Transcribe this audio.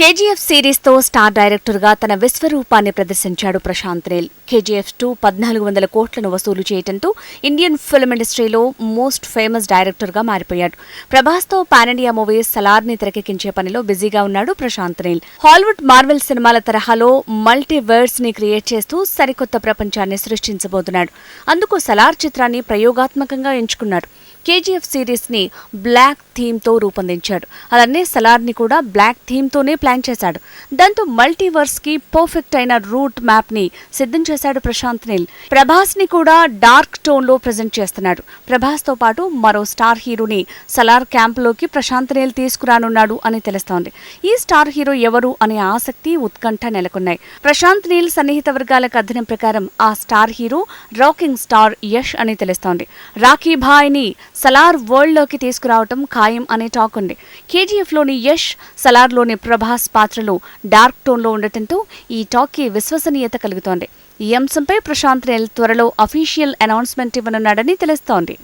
KGF సిరీస్తో star డైరెక్టర్గా తన విశ్వరూపాన్ని ప్రదర్శించాడు ప్రశాంత్ నీల్. కేజీఎఫ్ టూ పద్నాలుగు వందల కోట్లను వసూలు చేయడంతో ఇండియన్ ఫిల్మ్ ఇండస్ట్రీలో మోస్ట్ ఫేమస్ డైరెక్టర్గా మారిపోయాడు. ప్రభాస్తో ఇండియా మూవీ సలార్ని తెరకెక్కించే పనిలో బిజీగా ఉన్నాడు ప్రశాంత్ నీల్. హాలీవుడ్ మార్వెల్ సినిమాల తరహాలో మల్టీవర్స్ని క్రియేట్ చేస్తూ సరికొత్త ప్రపంచాన్ని సృష్టించబోతున్నాడు. అందుకు సలార్ చిత్రాన్ని ప్రయోగాత్మకంగా ఎంచుకున్నాడు. కేజీఎఫ్ సిరీస్ని బ్లాక్ థీమ్తో రూపొందించాడు. అలానే సలార్ని కూడా బ్లాక్ థీమ్ తోనే ప్లాన్ చేశాడు. దాంతో మల్టీవర్స్కి పర్ఫెక్ట్ అయిన రూట్ మ్యాప్ని సిద్ధం చేశాడు ప్రశాంత్ నీల్. ప్రభాస్ని కూడా డార్క్ టోన్లో ప్రజెంట్ చేస్తున్నాడు. ప్రభాస్తో పాటు మరో స్టార్ హీరోని సలార్ క్యాంప్లోకి ప్రశాంత్ నీల్ తీసుకురానున్నాడు అని తెలుస్తోంది. ఈ స్టార్ హీరో ఎవరు అనే ఆసక్తి ఉత్కంఠ నెలకొన్నాయి. ప్రశాంత్ నీల్ సన్నిహిత వర్గాల కథనం ప్రకారం ఆ star hero rocking star Yash అని తెలుస్తోంది. రాఖీ భాయ్ని సలార్ వరల్డ్లోకి తీసుకురావటం ఖాయం అనే టాక్ ఉంది. కేజీఎఫ్లోని యష్ సలార్లోని సుహాస్ పాత్రలు డార్క్ టోన్లో ఉండటంతో ఈ టాక్కి విశ్వసనీయత కలుగుతోంది. ఈ అంశంపై ప్రశాంత్ రేల్ త్వరలో అఫీషియల్ అనౌన్స్మెంట్ ఇవ్వనున్నాడని తెలుస్తోంది.